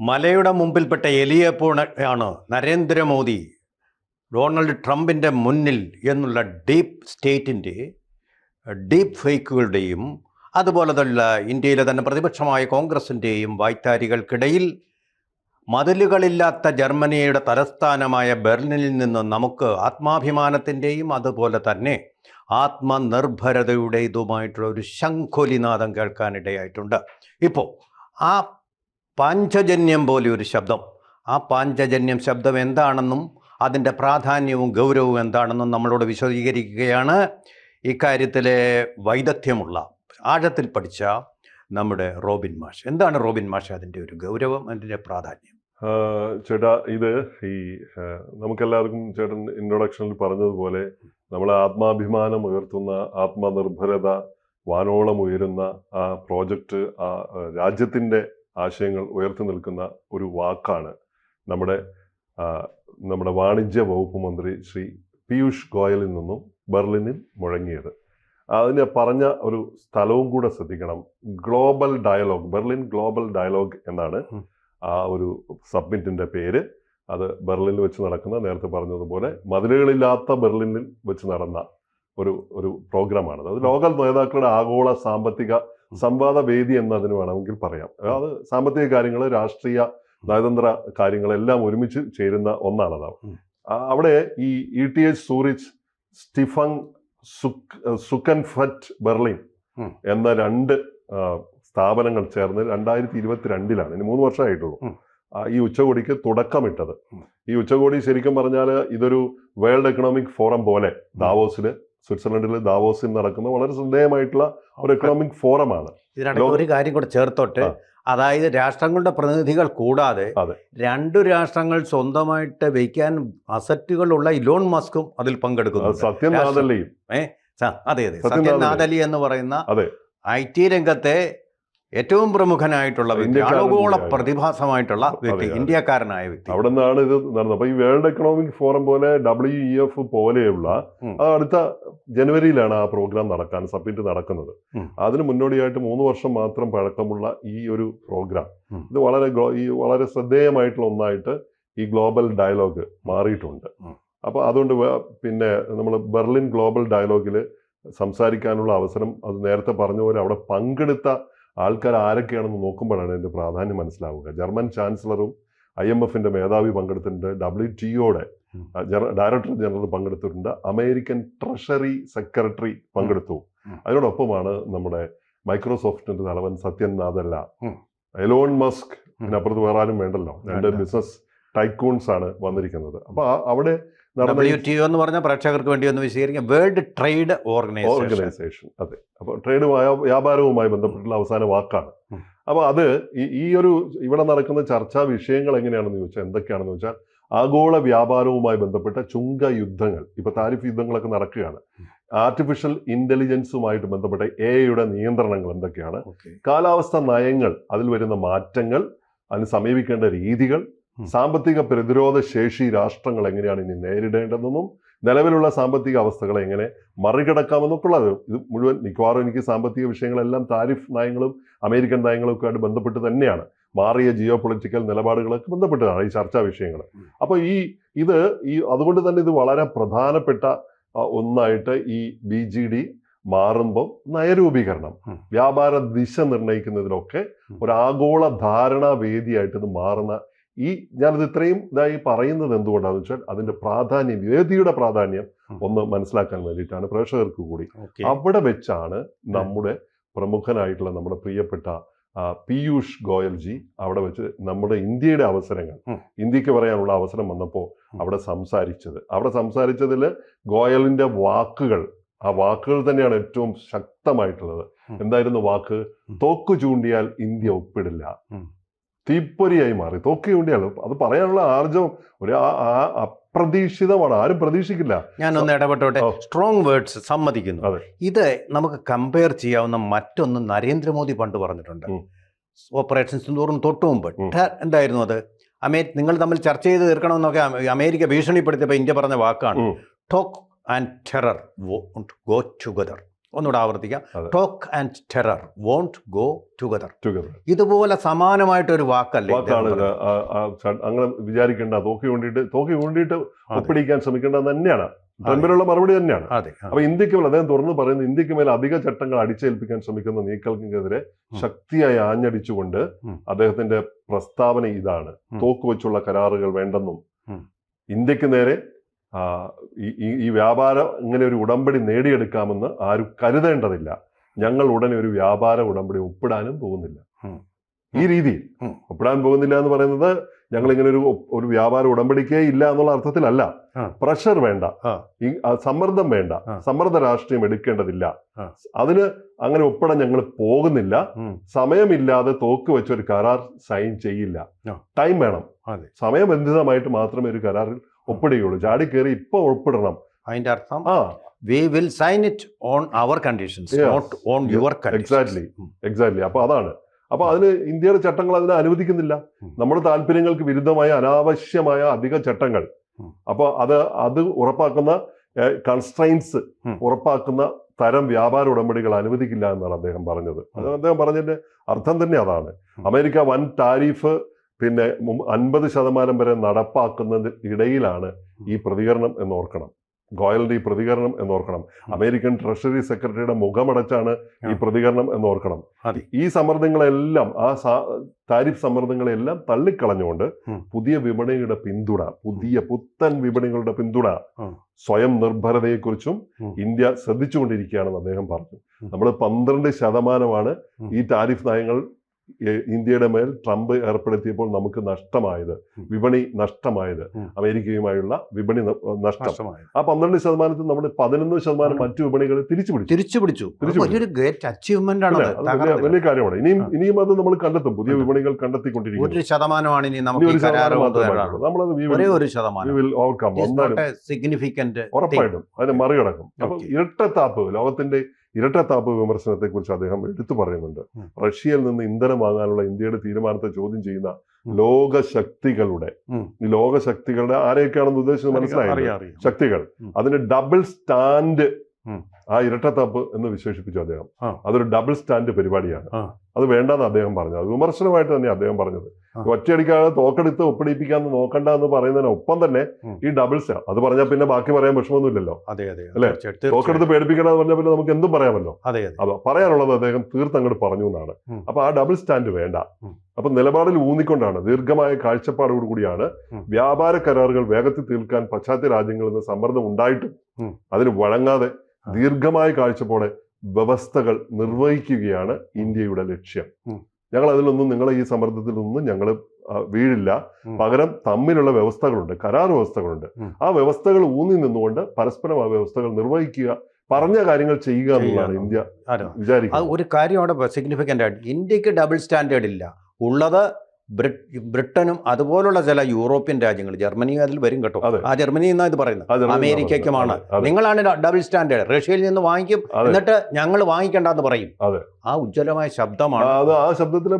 മലയുടെ മുമ്പിൽപ്പെട്ട എലിയെപ്പോണ് നരേന്ദ്രമോദി ഡൊണാൾഡ് ട്രംപിന്റെ മുന്നിൽ എന്നുള്ള ഡീപ്പ് സ്റ്റേറ്റിന്റെ ഡീപ്പ് ഫേക്കുകളുടെയും അതുപോലെ തന്നെ ഇന്ത്യയിലെ തന്നെ പ്രതിപക്ഷമായ കോൺഗ്രസിന്റെയും വായ്ത്താരികൾക്കിടയിൽ മതിലുകളില്ലാത്ത ജർമ്മനിയുടെ തലസ്ഥാനമായ ബെർലിനിൽ നിന്ന് നമുക്ക് ആത്മാഭിമാനത്തിന്റെയും അതുപോലെ തന്നെ ആത്മനിർഭരതയുടേതുമായിട്ടുള്ള ഒരു ശംഖൊലിനാദം കേൾക്കാനിടയായിട്ടുണ്ട്. ഇപ്പോൾ ആ പാഞ്ചജന്യം പോലെ ഒരു ശബ്ദം. ആ പാഞ്ചജന്യം ശബ്ദം എന്താണെന്നും അതിന്റെ പ്രാധാന്യവും ഗൗരവവും എന്താണെന്നും നമ്മളോട് വിശദീകരിക്കുകയാണ്. ഇക്കാര്യത്തിലെ വൈദഗ്ധ്യമുള്ള ആഴത്തിൽ പഠിച്ച നമ്മുടെ റോബിൻ മാഷ്. എന്താണ് റോബിൻ മാഷ് അതിന്റെ ഒരു ഗൗരവം അതിന്റെ പ്രാധാന്യം? ചേട്ടാ ഇത് ഈ നമുക്കെല്ലാവർക്കും ചേട്ടൻ ഇൻട്രൊഡക്ഷനിൽ പറഞ്ഞതുപോലെ നമ്മളെ ആത്മാഭിമാനം ഉയർത്തുന്ന ആത്മനിർഭരത വാനോളം ഉയരുന്ന ആ പ്രോജക്റ്റ് ആ, രാജ്യത്തിന്റെ ആശയങ്ങൾ ഉയർത്തി നിൽക്കുന്ന ഒരു വാക്കാണ് നമ്മുടെ നമ്മുടെ വാണിജ്യ വകുപ്പ് മന്ത്രി ശ്രീ പീയൂഷ് ഗോയലിൽ നിന്നും ബെർലിനിൽ മുഴങ്ങിയത്. അതിന് പറഞ്ഞ ഒരു സ്ഥലവും കൂടെ ശ്രദ്ധിക്കണം. Global dialogue Berlin global dialogue എന്നാണ് ആ ഒരു സബ്മിറ്റിന്റെ പേര്. അത് ബെർലിനിൽ വെച്ച് നടക്കുന്ന നേരത്തെ പറഞ്ഞതുപോലെ മതിലുകളില്ലാത്ത ബെർലിനിൽ വെച്ച് നടന്ന ഒരു ഒരു പ്രോഗ്രാമാണത്. അത് ലോക നേതാക്കളുടെ ആഗോള സാമ്പത്തിക സംവാദ വേദി എന്ന് അതിന് വേണമെങ്കിൽ പറയാം. അത് സാമ്പത്തിക കാര്യങ്ങൾ രാഷ്ട്രീയ നയതന്ത്ര കാര്യങ്ങളെല്ലാം ഒരുമിച്ച് ചേരുന്ന ഒന്നാണത്. അവിടെ ഈ ഇ ടി എച്ച് സൂറിച്ച് സ്റ്റിഫൻ സുക് സുക്കൻഫറ്റ് ബെർലിൻ എന്ന രണ്ട് സ്ഥാപനങ്ങൾ ചേർന്ന് രണ്ടായിരത്തി ഇരുപത്തിരണ്ടിലാണ് ഇനി മൂന്ന് വർഷമായിട്ടുള്ളൂ. ഈ ഉച്ചകോടിക്ക് തുടക്കമിട്ടത്. ഈ ഉച്ചകോടി ശരിക്കും പറഞ്ഞാൽ ഇതൊരു വേൾഡ് എക്കണോമിക് ഫോറം പോലെ ദാവോസിൽ സ്വിറ്റ്സർലൻഡിൽ ദാവോസിൽ നടക്കുന്ന വളരെ ശ്രദ്ധേയമായിട്ടുള്ള ഒരു എക്കണോമിക് ഫോറമാണ് ഇതിനിടയ്ക്ക് ഒരു കാര്യം കൂടെ ചേർത്തോട്ടെ. അതായത് രാഷ്ട്രങ്ങളുടെ പ്രതിനിധികൾ കൂടാതെ. രണ്ടു രാഷ്ട്രങ്ങൾ സ്വന്തമായിട്ട് വയ്ക്കാൻ അസറ്റുകളുള്ള ഇലോൺ മസ്കും അതിൽ പങ്കെടുക്കുന്നു സത്യം രാഷ്ട്ര- അതെ അതെ. സത്യനാഥലി എന്ന് പറയുന്ന അതെ. ഐ ടി രംഗത്തെ ഏറ്റവും പ്രമുഖനായിട്ടുള്ള വ്യക്തി. പ്രതിഭാസമായിട്ടുള്ള വ്യക്തി. ഇന്ത്യക്കാരനായ വ്യക്തി. അവിടെ നിന്നാണ് ഇത് നടന്നത്. അപ്പൊ ഈ വേൾഡ് എക്കണോമിക് ഫോറം പോലെ ഡബ്ല്യു ഇ എഫ് പോലെയുള്ള അത് അടുത്ത ജനുവരിയിലാണ് ആ പ്രോഗ്രാം നടക്കാൻ സബ്മിറ്റ് നടക്കുന്നത്. അതിന് മുന്നോടിയായിട്ട് മൂന്ന് വർഷം മാത്രം പഴക്കമുള്ള ഈ ഒരു പ്രോഗ്രാം. ഇത് വളരെ ഈ വളരെ ശ്രദ്ധേയമായിട്ടുള്ള ഒന്നായിട്ട് ഈ ഗ്ലോബൽ ഡയലോഗ് മാറിയിട്ടുണ്ട്. അപ്പോൾ അപ്പൊ അതുകൊണ്ട് പിന്നെ നമ്മൾ ബെർലിൻ ഗ്ലോബൽ ഡയലോഗിൽ സംസാരിക്കാനുള്ള അവസരം അത് നേരത്തെ പറഞ്ഞ പോലെ അവിടെ പങ്കെടുത്ത ആൾക്കാർ ആരൊക്കെയാണെന്ന് നോക്കുമ്പോഴാണ് ഇതിന്റെ പ്രാധാന്യം മനസ്സിലാവുക. ജർമ്മൻ ചാൻസലറും ഐ എം എഫിന്റെ മേധാവി പങ്കെടുത്തിട്ടുണ്ട്. ഡബ്ല്യു ടി ഒയുടെ ഡയറക്ടർ ജനറൽ പങ്കെടുത്തിട്ടുണ്ട്. അമേരിക്കൻ ട്രഷറി സെക്രട്ടറി പങ്കെടുത്തു. അതിനോടൊപ്പമാണ് നമ്മുടെ മൈക്രോസോഫ്റ്റിന്റെ തലവൻ സത്യൻ നാദല്ല എലോൺ മസ്ക് അതിനപ്പുറത്ത് വേറെ ആരും വേണ്ടല്ലോ. രണ്ട് ബിസിനസ് ടൈക്കൂൺസ് ആണ് വന്നിരിക്കുന്നത്. അപ്പൊ അവിടെ നടന്ന ഡബ്ല്യു ടി എന്ന് പറഞ്ഞ പ്രേക്ഷകർക്ക് വേണ്ടി ഒന്ന് വിശദീകരിക്കാം. വേൾഡ് ട്രേഡ് ഓർഗനൈസേഷൻ അതെ. അപ്പൊ ട്രേഡ് വ്യാപാരവുമായി ബന്ധപ്പെട്ടുള്ള അവസാന വാക്കാണ്. അപ്പോൾ അപ്പൊ അത് ഈ ഒരു ഇവിടെ നടക്കുന്ന ചർച്ചാ വിഷയങ്ങൾ എങ്ങനെയാണെന്ന് ചോദിച്ചാൽ എന്തൊക്കെയാണെന്ന് വെച്ചാൽ ആഗോള വ്യാപാരവുമായി ബന്ധപ്പെട്ട ചുങ്ക യുദ്ധങ്ങൾ. ഇപ്പൊ താരിഫ് യുദ്ധങ്ങളൊക്കെ നടക്കുകയാണ്. ആർട്ടിഫിഷ്യൽ ഇന്റലിജൻസുമായിട്ട് ബന്ധപ്പെട്ട എ യുടെ നിയന്ത്രണങ്ങൾ എന്തൊക്കെയാണ്? കാലാവസ്ഥ നയങ്ങൾ അതിൽ വരുന്ന മാറ്റങ്ങൾ അതിന് സമീപിക്കേണ്ട രീതികൾ. സാമ്പത്തിക പ്രതിരോധ ശേഷി രാഷ്ട്രങ്ങൾ എങ്ങനെയാണ് ഇനി നേരിടേണ്ടതെന്നും നിലവിലുള്ള സാമ്പത്തിക അവസ്ഥകളെ എങ്ങനെ മറികടക്കാമെന്നൊക്കെ ഉള്ളത്. ഇത് മുഴുവൻ മിക്കവാറും എനിക്ക് സാമ്പത്തിക വിഷയങ്ങളെല്ലാം താരിഫ് നയങ്ങളും അമേരിക്കൻ നയങ്ങളും ഒക്കെ ആയിട്ട് ബന്ധപ്പെട്ട് തന്നെയാണ്. മാറിയ ജിയോ പൊളിറ്റിക്കൽ നിലപാടുകളൊക്കെ ബന്ധപ്പെട്ടതാണ് ഈ ചർച്ചാ വിഷയങ്ങൾ. അപ്പോൾ ഈ ഇത് ഈ അതുകൊണ്ട് തന്നെ ഇത് വളരെ പ്രധാനപ്പെട്ട ഒന്നായിട്ട് ഈ ബി ജി ഡി മാറുമ്പോൾ നയരൂപീകരണം വ്യാപാര ദിശ നിർണയിക്കുന്നതിലൊക്കെ. ഒരു ആഗോള ധാരണാ വേദിയായിട്ട് ഇത് മാറുന്ന ഈ ഞാനിത് ഇത്രയും ഇതായി പറയുന്നത് എന്തുകൊണ്ടാണെന്ന് വെച്ചാൽ അതിന്റെ പ്രാധാന്യം വേദിയുടെ പ്രാധാന്യം ഒന്ന് മനസ്സിലാക്കാൻ വേണ്ടിയിട്ടാണ് പ്രേക്ഷകർക്ക് കൂടി. അവിടെ വെച്ചാണ് നമ്മുടെ പ്രമുഖനായിട്ടുള്ള നമ്മുടെ പ്രിയപ്പെട്ട പീയൂഷ് ഗോയൽ ജി അവിടെ വെച്ച് നമ്മുടെ ഇന്ത്യയുടെ അവസരങ്ങൾ ഇന്ത്യയ്ക്ക് പറയാനുള്ള അവസരം വന്നപ്പോൾ അവിടെ സംസാരിച്ചത്. അവിടെ സംസാരിച്ചതിൽ ഗോയലിന്റെ വാക്കുകൾ ആ വാക്കുകൾ തന്നെയാണ് ഏറ്റവും ശക്തമായിട്ടുള്ളത്. എന്തായിരുന്നു വാക്ക്. തോക്ക് ചൂണ്ടിയാൽ ഇന്ത്യ ഒപ്പിടില്ല. തീപ്പൊരിയായി മാറി. തോക്കി ഉണ്ടിയാണ് അത് പറയാനുള്ള ആർജവം ഒരു അപ്രതീക്ഷിതമാണ്. ആരും പ്രതീക്ഷിക്കില്ല. ഞാനൊന്ന് ഇടപെട്ടോട്ടെ. സ്ട്രോങ് വേർഡ്സ് സമ്മതിക്കുന്നു. ഇത് നമുക്ക് കമ്പയർ ചെയ്യാവുന്ന മറ്റൊന്ന് നരേന്ദ്രമോദി പണ്ട് പറഞ്ഞിട്ടുണ്ട്. ഓപ്പറേഷൻ സിന്ദൂറിന് തൊട്ടു മുമ്പ്. എന്തായിരുന്നു അത്? അമേ നിങ്ങൾ തമ്മിൽ ചർച്ച ചെയ്ത് തീർക്കണമെന്നൊക്കെ അമേരിക്ക ഭീഷണിപ്പെടുത്തിയപ്പോൾ ഇന്ത്യ പറഞ്ഞ വാക്കാണ്. Talk and terror go together ഒന്നുകൂടെ ആവർത്തിക്കാം. Talk and terror won't go together together ഇതുപോലെ സമാനമായിട്ടൊരു വാക്കല്ലേ വാക്കാണ് അങ്ങനെ വിചാരിക്കേണ്ട. തോക്കി കൊണ്ടിട്ട് തോക്കി കൊണ്ടിട്ട് ഒപ്പിടിക്കാൻ ശ്രമിക്കേണ്ടത് തന്നെയാണ്. ട്രംപിനുള്ള മറുപടി തന്നെയാണ്. അപ്പൊ ഇന്ത്യയ്ക്ക് മേൽ അദ്ദേഹം തുറന്നു പറയുന്നത് ഇന്ത്യയ്ക്ക് മേൽ അധിക ചട്ടങ്ങൾ അടിച്ചേൽപ്പിക്കാൻ ശ്രമിക്കുന്ന നീക്കങ്ങൾക്കെതിരെ. ശക്തിയായി ആഞ്ഞടിച്ചുകൊണ്ട് അദ്ദേഹത്തിന്റെ പ്രസ്താവന ഇതാണ്. തോക്ക് വെച്ചുള്ള കരാറുകൾ വേണ്ടെന്നും ഇന്ത്യയ്ക്ക് നേരെ ഈ- ഈ- വ്യാപാരം ഇങ്ങനെ ഒരു ഉടമ്പടി നേടിയെടുക്കാമെന്ന് ആരും കരുതേണ്ടതില്ല. ഞങ്ങൾ ഉടനെ ഒരു വ്യാപാര ഉടമ്പടി ഒപ്പിടാനും പോകുന്നില്ല. ഈ രീതിയിൽ ഒപ്പിടാൻ പോകുന്നില്ല എന്ന് പറയുന്നത് ഞങ്ങൾ ഇങ്ങനെ ഒരു ഒരു വ്യാപാര ഉടമ്പടിക്കേ ഇല്ല എന്നുള്ള അർത്ഥത്തിലല്ല. പ്രഷർ വേണ്ട. സമ്മർദ്ദം വേണ്ട. സമ്മർദ്ദ രാഷ്ട്രീയം എടുക്കേണ്ടതില്ല. അതിന് അങ്ങനെ ഒപ്പിടാൻ ഞങ്ങൾ പോകുന്നില്ല. സമയമില്ലാതെ തോക്ക് വെച്ച് ഒരു കരാർ സൈൻ ചെയ്യില്ല. ടൈം വേണം. സമയബന്ധിതമായിട്ട് മാത്രമേ ഒരു കരാറിൽ ഒപ്പിടുകയുള്ളൂ. ചാടി കയറി ഇപ്പൊ ഒപ്പിടണം. അതിന്റെ അർത്ഥം ആ. We will sign it on our conditions. Not on your Exactly. Exactly അപ്പൊ അതാണ്. അപ്പൊ അതിന് ഇന്ത്യയുടെ ചട്ടങ്ങൾ അതിനെ അനുവദിക്കുന്നില്ല. നമ്മുടെ താല്പര്യങ്ങൾക്ക് വിരുദ്ധമായ അനാവശ്യമായ അധിക ചട്ടങ്ങൾ. അപ്പൊ അത് അത് ഉറപ്പാക്കുന്ന കൺസ്ട്രൈൻസ് ഉറപ്പാക്കുന്ന തരം വ്യാപാര ഉടമ്പടികൾ അനുവദിക്കില്ല എന്നാണ് അദ്ദേഹം പറഞ്ഞത്. അത് അദ്ദേഹം പറഞ്ഞതിന്റെ അർത്ഥം തന്നെ അതാണ്. അമേരിക്ക വൻ താരിഫ് പിന്നെ അൻപത് ശതമാനം വരെ നടപ്പാക്കുന്നതിന് ഇടയിലാണ് ഈ പ്രതികരണം എന്നോർക്കണം. ഗോയലിന്റെ ഈ പ്രതികരണം എന്നോർക്കണം. അമേരിക്കൻ ട്രഷറി സെക്രട്ടറിയുടെ മുഖമടച്ചാണ് ഈ പ്രതികരണം എന്നോർക്കണം. ഈ സമ്മർദ്ദങ്ങളെല്ലാം ആ താരിഫ് സമ്മർദ്ദങ്ങളെല്ലാം തള്ളിക്കളഞ്ഞുകൊണ്ട് പുതിയ വിപണിയുടെ പിന്തുണ പുതിയ പുത്തൻ വിപണികളുടെ പിന്തുണ സ്വയം നിർഭരതയെക്കുറിച്ചും ഇന്ത്യ ശ്രദ്ധിച്ചുകൊണ്ടിരിക്കുകയാണെന്ന് അദ്ദേഹം പറഞ്ഞു. നമ്മൾ പന്ത്രണ്ട് ശതമാനമാണ് ഈ താരിഫ് നയങ്ങൾ ഇന്ത്യയുടെ മേൽ ട്രംപ് ഏർപ്പെടുത്തിയപ്പോൾ നമുക്ക് നഷ്ടമായത് വിപണി നഷ്ടമായത്. അമേരിക്കയുമായുള്ള വിപണി നഷ്ടം. നഷ്ടമായത്. ആ പന്ത്രണ്ട് ശതമാനത്തിൽ നമ്മൾ പതിനൊന്ന് ശതമാനം മറ്റു വിപണികൾ തിരിച്ചു പിടിച്ചു തിരിച്ചു പിടിച്ചു വലിയൊരു ഗ്രേറ്റ് അച്ചീവ്മെന്റ് ആണ് വലിയ കാര്യമാണ്. ഇനിയും ഇനിയും അത് നമ്മൾ കണ്ടെത്തും. പുതിയ വിപണികൾ കണ്ടെത്തിക്കൊണ്ടിരിക്കും ഒരു ശതമാനമാണ് ഇനി നമുക്ക് ഒരു ശതമാനം സിഗ്നിഫിക്കന്റ് ഉറപ്പായിട്ടും. അതിനെ മറികടക്കും. അപ്പൊ ഇരട്ടത്താപ്പ്. ലോകത്തിന്റെ ഇരട്ടത്താപ്പ് വിമർശനത്തെ കുറിച്ച് അദ്ദേഹം എടുത്തു പറയുന്നുണ്ട്. റഷ്യയിൽ നിന്ന് ഇന്ധനം വാങ്ങാനുള്ള ഇന്ത്യയുടെ തീരുമാനത്തെ ചോദ്യം ചെയ്യുന്ന ലോകശക്തികളുടെ ഈ ലോകശക്തികളുടെ ആരെയൊക്കെയാണെന്ന് ഉദ്ദേശിച്ചത് അറിയാം ശക്തികൾ. അതിന് ഡബിൾ സ്റ്റാൻഡ്. ആ ഇരട്ടത്താപ്പ് എന്ന് വിശേഷിപ്പിച്ചു അദ്ദേഹം ആ. അതൊരു ഡബിൾ സ്റ്റാൻഡ് പരിപാടിയാണ്. അത് വേണ്ടെന്ന് അദ്ദേഹം പറഞ്ഞു അത് വിമർശനമായിട്ട് തന്നെ അദ്ദേഹം പറഞ്ഞത്. ഒറ്റയടിക്കാതെ തോക്കെടുത്ത് ഒപ്പിടിപ്പിക്കാന്ന് നോക്കണ്ട എന്ന് പറയുന്നതിന് ഒപ്പം തന്നെ ഈ ഡബിൾ സ്റ്റാ അത് പറഞ്ഞാൽ പിന്നെ ബാക്കി പറയാൻ വിഷമമൊന്നുമില്ലല്ലോ അതെ അതെ അല്ലേ? തോക്കെടുത്ത് പേടിപ്പിക്കണം പേടിപ്പിക്കണമെന്ന് പറഞ്ഞാൽ പിന്നെ നമുക്ക് എന്തും പറയാമല്ലോ അതെ അതെ പറയാനുള്ളത് അദ്ദേഹം തീർത്തങ്ങോട്ട് പറഞ്ഞു എന്നാണ്. അപ്പൊ ആ ഡബിൾ സ്റ്റാൻഡ് വേണ്ട. അപ്പൊ നിലപാടിൽ ഊന്നിക്കൊണ്ടാണ് ദീർഘമായ കാഴ്ചപ്പാടോട് കൂടിയാണ്. വ്യാപാര കരാറുകൾ വേഗത്തിൽ തീർക്കാൻ പാശ്ചാത്യ രാജ്യങ്ങളിൽ നിന്ന് സമ്മർദ്ദം ഉണ്ടായിട്ടും. അതിന് വഴങ്ങാതെ. ദീർഘമായ കാഴ്ചപ്പോടെ വ്യവസ്ഥകൾ നിർവഹിക്കുകയാണ് ഇന്ത്യയുടെ ലക്ഷ്യം. ഞങ്ങൾ അതിലൊന്നും നിങ്ങളെ ഈ സമ്മർദ്ദത്തിലൊന്നും ഞങ്ങൾ വീഴില്ല. പകരം തമ്മിലുള്ള വ്യവസ്ഥകളുണ്ട് കരാർ വ്യവസ്ഥകളുണ്ട്. ആ വ്യവസ്ഥകൾ ഊന്നി നിന്നുകൊണ്ട് പരസ്പരം ആ വ്യവസ്ഥകൾ നിർവഹിക്കുക പറഞ്ഞ കാര്യങ്ങൾ ചെയ്യുക എന്നുള്ളതാണ് ഇന്ത്യ വിചാരിക്കുന്നത്. ഒരു കാര്യം അവിടെ സിഗ്നിഫിക്കന്റ് ആയിട്ട് ഇന്ത്യയ്ക്ക് ഡബിൾ സ്റ്റാൻഡേർഡ് ഇല്ല. ഉള്ളത് ബ്രിട്ടനും അതുപോലുള്ള ചില യൂറോപ്യൻ രാജ്യങ്ങൾ ജർമ്മനി അതിൽ വരും കേട്ടോ. ആ ജർമ്മനി എന്നാ ഇത് പറയുന്നത് അമേരിക്കയ്ക്കുമാണ്. നിങ്ങളാണ് ഡബിൾ സ്റ്റാൻഡേർഡ് റഷ്യയിൽ നിന്ന് വാങ്ങിക്കും. എന്നിട്ട് ഞങ്ങൾ വാങ്ങിക്കണ്ടെന്ന് പറയും. ആ ഉജ്ജ്വലമായ ശബ്ദമാണ് ആ, അത് ആ ശബ്ദത്തിൽ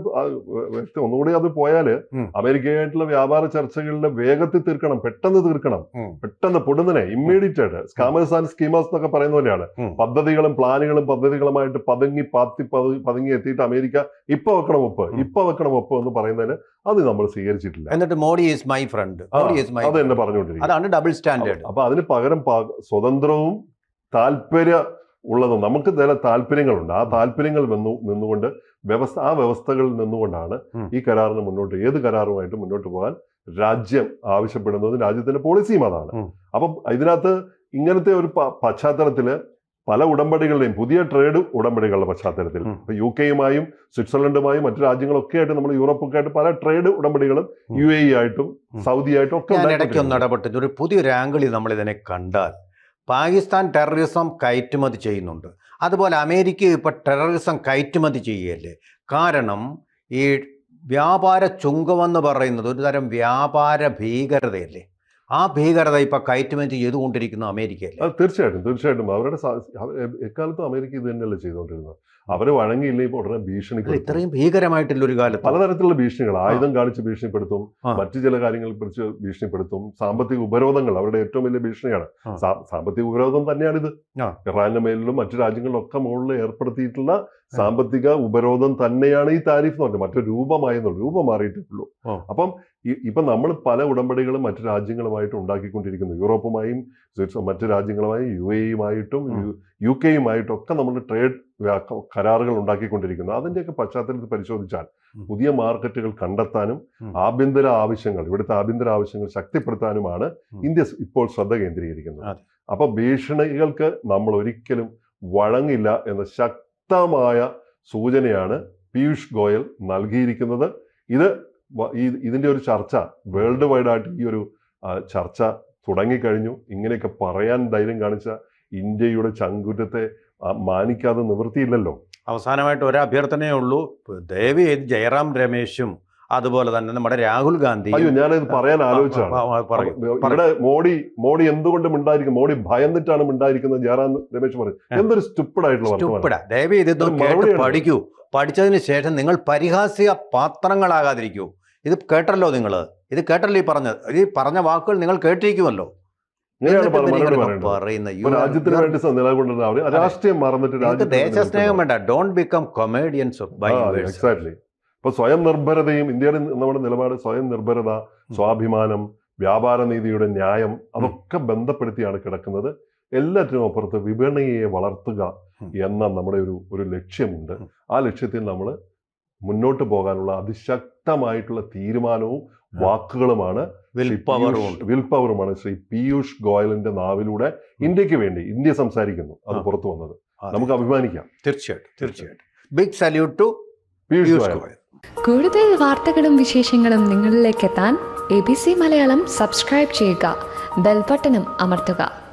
ഒന്നുകൂടി അത് പോയാൽ ഉം. അമേരിക്കയായിട്ടുള്ള വ്യാപാര ചർച്ചകളിലെ വേഗത്തിൽ തീർക്കണം പെട്ടെന്ന് തീർക്കണം. പെട്ടെന്ന് പൊടുന്നനെ ഇമ്മീഡിയറ്റ് ആയിട്ട് സ്കാമേഴ്സ് ആൻഡ് സ്കീമേഴ്സ് എന്നൊക്കെ പറയുന്ന പോലെയാണ്. പദ്ധതികളും പ്ലാനുകളും പദ്ധതികളുമായിട്ട് പതുങ്ങി പാത്തി പതു- പതുങ്ങി എത്തിയിട്ട് അമേരിക്ക ഇപ്പൊ വെക്കണം ഒപ്പ് ഇപ്പൊ വെക്കണം ഒപ്പ് എന്ന് പറയുന്നതിന് അത് നമ്മൾ സ്വീകരിച്ചിട്ടില്ല. എന്നിട്ട് മോഡി ഈസ് മൈ ഫ്രണ്ട് അത് തന്നെ പറഞ്ഞുകൊണ്ടിരിക്കും അതാണ് ഡബിൾ സ്റ്റാൻഡേർഡ് അപ്പൊ അതിന് പകരം സ്വതന്ത്രവും താല്പര്യ ഉള്ളതും നമുക്ക് ചില താല്പര്യങ്ങളുണ്ട്. ആ താല്പര്യങ്ങൾ വന്നു നിന്നുകൊണ്ട് വ്യവസ്ഥ ആ വ്യവസ്ഥകളിൽ നിന്നുകൊണ്ടാണ് ഈ കരാറിന് മുന്നോട്ട് ഏത് കരാറുമായിട്ട് മുന്നോട്ട് പോകാൻ രാജ്യം ആവശ്യപ്പെടുന്നത് രാജ്യത്തിന്റെ പോളിസിയും അതാണ്. അപ്പം ഇതിനകത്ത് ഇങ്ങനത്തെ ഒരു പശ്ചാത്തലത്തിൽ പശ്ചാത്തലത്തിൽ പല ഉടമ്പടികളുടെയും പുതിയ ട്രേഡ് ഉടമ്പടികളുടെ പശ്ചാത്തലത്തിൽ. ഇപ്പൊ യു കെയുമായും സ്വിറ്റ്സർലൻഡുമായും മറ്റു രാജ്യങ്ങളൊക്കെ ആയിട്ട് നമ്മൾ യൂറോപ്പൊക്കെ ആയിട്ട് പല ട്രേഡ് ഉടമ്പടികളും. യു എ ആയിട്ടും. സൗദി ആയിട്ടും ഒക്കെ ഇടയ്ക്ക്. ഒന്ന് ഇടപെട്ടു ഒരു പുതിയൊരു ആംഗിളിൽ നമ്മൾ ഇതിനെ കണ്ടാൽ പാകിസ്ഥാൻ ടെററിസം കയറ്റുമതി ചെയ്യുന്നുണ്ട് അതുപോലെ അമേരിക്ക ഇപ്പോൾ ടെററിസം കയറ്റുമതി ചെയ്യല്ലേ കാരണം ഈ വ്യാപാര ചുങ്കമെന്ന് പറയുന്നത് ഒരു തരം വ്യാപാര ഭീകരതയല്ലേ ആ ഭീകരത ഇപ്പൊ കയറ്റുമതി ചെയ്തുകൊണ്ടിരിക്കുന്ന അമേരിക്കയല്ലേ അത് തീർച്ചയായിട്ടും തീർച്ചയായിട്ടും. അവരുടെ എക്കാലത്തും അമേരിക്ക ഇത് തന്നെയല്ലേ ചെയ്തുകൊണ്ടിരുന്നത്? അവർ ഇപ്പൊ ഉടനെ ഭീഷണി ഇത്രയും ഭീകരമായിട്ടുള്ള ഒരു കാലത്ത് പലതരത്തിലുള്ള ഭീഷണികൾ ആയുധം കാണിച്ച് ഭീഷണിപ്പെടുത്തും മറ്റു ചില കാര്യങ്ങൾ പിടിച്ച് ഭീഷണിപ്പെടുത്തും സാമ്പത്തിക ഉപരോധങ്ങൾ അവരുടെ ഏറ്റവും വലിയ ഭീഷണിയാണ്. സാമ്പത്തിക ഉപരോധം തന്നെയാണ് ഇത് ഇറാന്റെ മേലിലും മറ്റു രാജ്യങ്ങളിലും ഒക്കെ മുകളിൽ ഏർപ്പെടുത്തിയിട്ടുള്ള സാമ്പത്തിക ഉപരോധം തന്നെയാണ് ഈ താരിഫ് എന്ന് പറഞ്ഞത്. മറ്റൊരു രൂപമായെന്നുള്ളൂ രൂപം മാറിയിട്ടേ ഉള്ളൂ. അപ്പം ഇപ്പൊ നമ്മൾ പല ഉടമ്പടികളും മറ്റു രാജ്യങ്ങളുമായിട്ട് ഉണ്ടാക്കിക്കൊണ്ടിരിക്കുന്നു. യൂറോപ്പുമായും മറ്റു രാജ്യങ്ങളുമായും യു എയുമായിട്ടും യുമായിട്ടും യു കെയുമായിട്ടും ഒക്കെ നമ്മൾ ട്രേഡ് കരാറുകൾ ഉണ്ടാക്കിക്കൊണ്ടിരിക്കുന്നു. അതിന്റെയൊക്കെ പശ്ചാത്തലത്തിൽ പരിശോധിച്ചാൽ പുതിയ മാർക്കറ്റുകൾ കണ്ടെത്താനും ആഭ്യന്തര ആവശ്യങ്ങൾ ഇവിടുത്തെ ആഭ്യന്തര ആവശ്യങ്ങൾ ശക്തിപ്പെടുത്താനുമാണ് ഇന്ത്യ ഇപ്പോൾ ശ്രദ്ധ കേന്ദ്രീകരിക്കുന്നത്. അപ്പോൾ അപ്പൊ ഭീഷണികൾക്ക് നമ്മൾ ഒരിക്കലും വഴങ്ങില്ല എന്ന ശക്തമായ സൂചനയാണ് പീയൂഷ് ഗോയൽ നൽകിയിരിക്കുന്നത്. ഇത് ഈ- ഇതിന്റെ ഒരു ചർച്ച വേൾഡ് വൈഡ് ആയിട്ട് ഈ ഒരു ചർച്ച തുടങ്ങിക്കഴിഞ്ഞു. ഇങ്ങനെയൊക്കെ പറയാൻ ധൈര്യം കാണിച്ച ഇന്ത്യയുടെ ചങ്കുറ്റത്തെ മാനിക്കാതെ നിവൃത്തിയില്ലല്ലോ. അവസാനമായിട്ട് ഒരു അഭ്യർത്ഥനയേ ഉള്ളൂ. ദയവ് ചെയ്ത് ജയറാം രമേശും അതുപോലെ തന്നെ നമ്മുടെ രാഹുൽ ഗാന്ധി അയ്യോ ഞാനത് പറയാൻ ആലോചിച്ചാണ് മോഡി മോഡി എന്തുകൊണ്ട് മിണ്ടായിരിക്കും? മോഡി ഭയന്നിട്ടാണ് മിണ്ടായിരിക്കുന്നത് ജയറാം രമേശ് പറയും. എന്തൊരു സ്റ്റുപ്പിഡ് ആയിട്ടുള്ള ദയവ് ചെയ്ത്. പഠിക്കൂ. പഠിച്ചതിന് ശേഷം നിങ്ങൾ പരിഹാസ്യ പാത്രങ്ങളാകാതിരിക്കൂ. ഇത് കേട്ടല്ലോ നിങ്ങൾ ഇത് കേട്ടല്ലോ ഈ പറഞ്ഞത് ഈ പറഞ്ഞ വാക്കുകൾ നിങ്ങൾ കേട്ടിരിക്കുമല്ലോ. പറയുന്ന ദേശസ്നേഹം വേണ്ട. Don't become comedians of by exactly ഇപ്പൊ സ്വയം നിർഭരതയും ഇന്ത്യയുടെ നമ്മുടെ നിലപാട് സ്വയം നിർഭരത സ്വാഭിമാനം വ്യാപാര നീതിയുടെ ന്യായം അതൊക്കെ ബന്ധപ്പെടുത്തിയാണ് കിടക്കുന്നത്. എല്ലാറ്റിനും അപ്പുറത്ത് വിപണിയെ വളർത്തുക. എന്ന നമ്മുടെ ഒരു ഒരു ലക്ഷ്യമുണ്ട്. ആ ലക്ഷ്യത്തിൽ നമ്മൾ മുന്നോട്ട് പോകാനുള്ള അതിശക്തമായിട്ടുള്ള തീരുമാനവും വാക്കുകളുമാണ് വിൽ പവറുമാണ് ശ്രീ പീയൂഷ് ഗോയലിന്റെ നാവിലൂടെ ഇന്ത്യയ്ക്ക് വേണ്ടി ഇന്ത്യ സംസാരിക്കുന്നു അത് പുറത്തു വന്നത്. നമുക്ക് അഭിമാനിക്കാം. തീർച്ചയായിട്ടും തീർച്ചയായിട്ടും. Big salute to Piyush Goyal. കൂടുതൽ വാർത്തകളും വിശേഷങ്ങളും നിങ്ങളിലേക്ക് എത്താൻ A B C Malayalam subscribe ചെയ്യുക. ബെൽബട്ടനും അമർത്തുക.